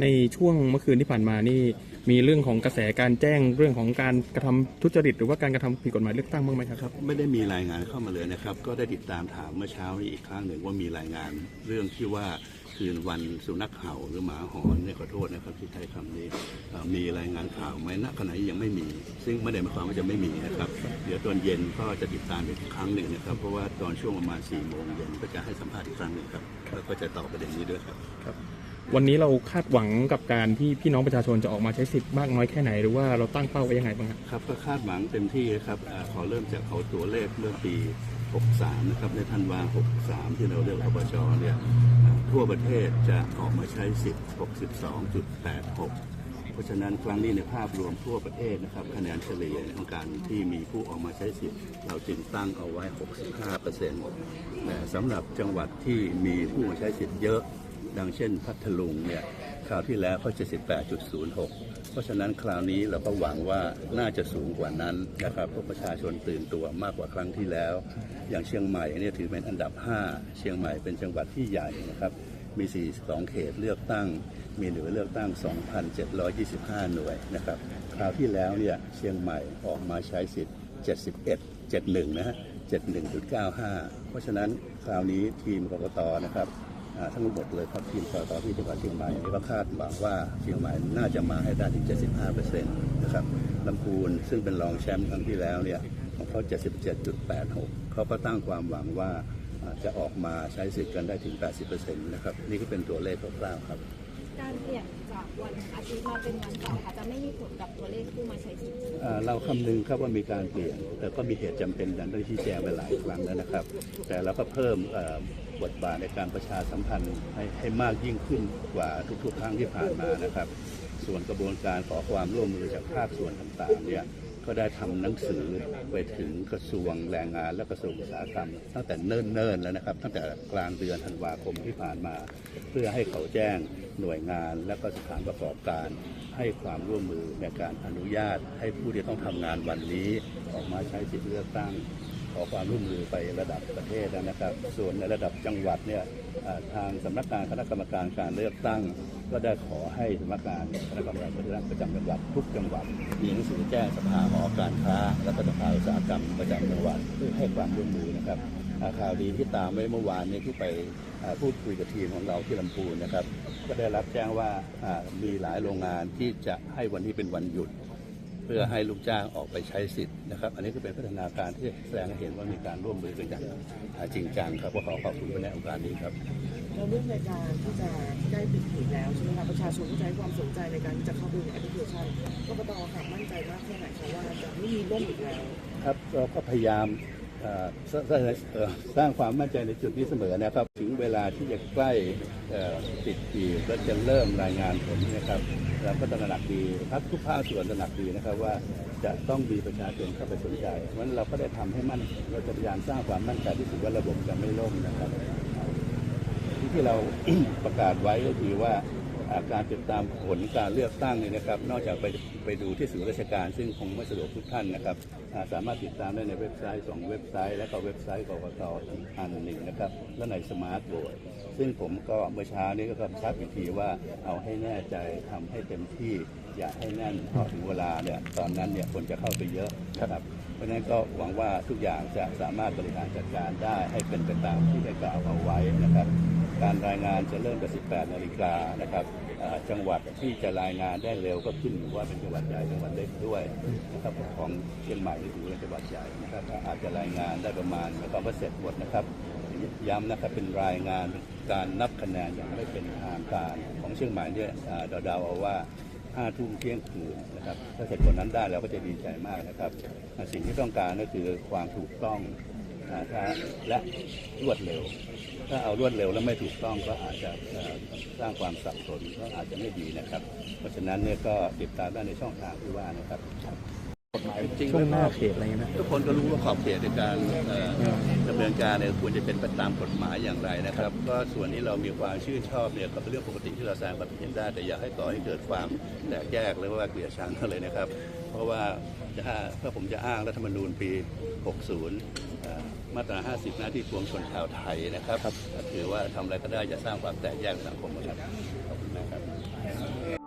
ในช่วงเมื่อคืนที่ผ่านมานี่มีเรื่องของกระแสการแจ้งเรื่องของการกระทำทุจริต หรือว่าการกระทำผิดกฎหมายเลือกตั้งบ้างไหมครับครับ ไม่ได้มีรายงานเข้ามาเลยนะครับ ก็ได้ติดตามถามเมื่อเช้านี้อีกครั้งหนึ่งว่ามีรายงานเรื่องที่ว่าคืนวันสุนัขเห่าหรือหมาหอนเนี่ยขอโทษนะครับที่ใช้คำนี้มีรายงานข่าวไหมณขณะนี้ยังไม่มี ซึ่งไม่ได้หมายความว่าจะไม่มีนะครับ เดี๋ยวตอนเย็นก็จะติดตามอีกครั้งหนึ่งนะครับ เพราะว่าตอนช่วงประมาณ4ี่โมงเย็นก็จะให้สัมภาษณ์อีกครั้งหนึ่งครับแล้วก็จะตอบประเด็นนี้ด้วยครับ วันนี้เราคาดหวังกับการที่พี่น้องประชาชนจะออกมาใช้สิทธิ์มากน้อยแค่ไหน หรือว่าเราตั้งเป้าไว้ยังไงบ้างครับครับก็คาดหวังเต็มที่นะครับอาขอเริ่มจากเอาตัวเลขเมื่อปี 63 นะครับในธันวา 63 ที่เราเลือกอบจเนี่ยอ่าทั่วประเทศจะออกมาใช้สิทธิ์ 62.86 เพราะฉะนั้นครั้งนี้ในภาพรวมทั่วประเทศนะครับคะแนนเฉลี่ยของการที่มีผู้ออกมาใช้สิทธิ์ เราจึงตั้งเอาไว้ 65เปอร์เซ็นต์แต่สำหรับจังหวัดที่มีผู้มาใช้สิทธิ์เยอะ ดังเช่นพัทลุงเนี่ยคราวที่แล้วเขา78.06 เพราะฉะนั้นคราวนี้เราก็หวังว่าน่าจะสูงกว่านั้นนะครับเพราะประชาชนตื่นตัวมากกว่าครั้งที่แล้ว อย่างเชียงใหม่เนี่ยถือเป็นอันดับ 5 เชียงใหม่เป็นจังหวัดที่ใหญ่นะครับมี 42 เขตเลือกตั้ง มีหน่วยเลือกตั้ง 2,725 หน่วยนะครับ คราวที่แล้วเนี่ยเชียงใหม่ออกมาใช้สิทธิ์ 71 71 นะฮะ 71.95 เพราะฉะนั้นคราวนี้ทีมกรกตนะครับ ทั้งหมดเลยครับทีมกตที่จังหวัดเชียงใหม่นี่ก็คาดหวังว่าเชียงใหม่น่าจะมาให้ได้ถึง 75เปอร์เซ็นต์นะครับลำพูนซึ่งเป็นรองแชมป์ครั้งที่แล้วเนี่ยของเขา77.86 เขาก็ตั้งความหวังว่าอ่าจะออกมาใช้สิทธิ์กันได้ถึง 80เปอร์เซ็นต์นะครับนี่ก็เป็นตัวเลขคร่าวๆครับการเปลี่ยนจากวันอาทิตย์มาเป็นวันเสาร์ค่ะจะไม่มีผลกับตัวเลขผู้มาใช้สิทธิ์อ่าเราคำนึงครับว่ามีการเปลี่ยน แต่ก็มีเหตุจำเป็นดังที่ชี้แจงไปหลายครั้งแล้วนะครับ แต่เราก็เพิ่มเอ่อ บทบาทในการประชาสัมพันธ์ให้ให้มากยิ่งขึ้นกว่าทุกๆครั้งที่ผ่านมานะครับ ส่วนกระบวนการขอความร่วมมือจากภาคส่วนต่างๆเนี่ยก็ได้ทำหนังสือไปถึงกระทรวงแรงงานและกระทรวงอุตสาหกรรม ตั้งแต่เนิ่นๆแล้วนะครับ ตั้งแต่กลางเดือนธันวาคมที่ผ่านมา เพื่อให้เขาแจ้งหน่วยงานและก็สถานประกอบการ ให้ความร่วมมือในการอนุญาต ให้ผู้ที่ต้องทำงานวันนี้ออกมาใช้สิทธิเลือกตั้ง อความร่วมมือไประดับประเทศนะครับ ส่วนในระดับจังหวัดเนี่ยทางสำนักงานคณะกรรมการการเลือกตั้ง ก็ได้ขอให้สำนักงานคณะกรรมการการเลือกตั้งประจำจังหวัดทุกจังหวัดมีหนังสือแจ้งสภาหอการค้า และก็สภาอุตสาหกรรมประจำจังหวัดเพื่อให้ความร่วมมือนะครับข่าวดีที่ตามไว้เมื่อวานนี้ที่ไปพูดคุยกับทีมของเราที่ลำพูนนะครับ ก็ได้รับแจ้งว่ามีหลายโรงงานที่จะให้วันนี้เป็นวันหยุด พื่อให้ลูกจ้างออกไปใช้สิทธิ์นะครับ อันนี้ก็เป็นพัฒนาการที่แสดงให้เห็นว่ามีการร่วมมือกันอย่างอ่าจริงจังครับก็ขอขอบคุณในโอกาสนี้ครับแล้วเรื่องในการที่จะได้ปิดหีบแล้วใช่ไหมคะประชาชนก็จะให้ความสนใจในการที่จะเข้าดูในแอปพลิเคชันกกตค่ะมั่นใจมากแค่ไหนคะว่าจะไม่มีล่มอีกแล้ว ครับเราก็พยายามเอ่อ สร้างเอ่อสร้างความมั่นใจในจุดนี้เสมอนะครับ ถึงเวลาที่จะใกล้เอ่อติดปีและจะเริ่มรายงานผลนะครับเราก็ตระหนักดีครับทุกภาคส่วนตระหนักดีนะครับว่าจะต้องมีประชาชนเข้าไปสนใจเพราะฉะนั้นเราก็ได้ทำให้มั่นเราจะพยายามสร้างความมั่นใจที่สุดว่าระบบจะไม่ล่มนะครับที่เราประกาศไว้ก็คือว่า การติดตามผลการเลือกตั้งเนี่ยนะครับ นอกจากไปไปดูที่ศูนย์ราชการ ซึ่งคงไม่สะดวกทุกท่านนะครับอ่าสามารถติดตามได้ในเว็บไซต์สองเว็บไซต์ และก็เว็บไซต์กกตอีกอันหนึ่งนะครับ และในสมาร์ทโบร์ดซึ่งผมก็เมื่อเช้านี้ก็กำชับอีกทีว่าเอาให้แน่ใจทำให้เต็มที่อย่าให้แน่นพอถึงเวลาเนี่ยตอนนั้นเนี่ยคนจะเข้าไปเยอะนะครับเพราะฉะนั้นก็หวังว่าทุกอย่างจะสามารถบริหารจัดการได้ให้เป็นไปตามที่ได้กล่าวเอาไว้นะครับ การรายงานจะเริ่มกับ18นาฬิกานะครับจังหวัดที่จะรายงานได้เร็วก็ขึ้นอยู่ว่าเป็นจังหวัดใหญ่จังหวัดเล็กด้วยนะครับของเชียงใหม่นี่ถือเป็นจังหวัดใหญ่นะครับอาจจะรายงานได้ประมาณแล้วก็เสร็จหมดนะครับย้ำนะครับเป็นรายงานการนับคะแนนอย่างไม่เป็นทางการของเชียงใหม่เนี่ยเดาๆเอาว่าห้าทุ่มเที่ยงคืนนะครับถ้าเสร็จคนนั้นได้เราก็จะดีใจมากนะครับ สิ่งที่ต้องการก็คือความถูกต้อง และรวดเร็ว ถ้าเอารวดเร็วแล้วไม่ถูกต้องก็อาจจะเอ่อสร้างความสับสนก็อาจจะไม่ดีนะครับ เพราะฉะนั้นเนี่ยก็ติดตามได้ในช่องทางที่ว่านะครับช่วงหน้าเขตอะไรเงี้ยนะทุกคนก็รู้ว่าขอบเขตในการเอ่อดำเนินการเนี่ยควรจะเป็นไปตามกฎหมายอย่างไรนะครับ ก็ส่วนนี้เรามีความชื่นชอบเนี่ยก็เป็นเรื่องปกติที่เราแสดงความเห็นได้แต่อย่าให้ก่อให้เกิดความแตกแยกหรือว่าเกลียดชังกันเลยนะครับ เพราะว่าจะถ้าผมจะอ้างรัฐธรรมนูญปี 60 มาตรา 50 หน้าที่ปวงชนชาวไทยนะครับ ถือว่าทำอะไรก็ได้จะสร้างความแตกแยกสังคมนะครับ ขอบคุณมากครับ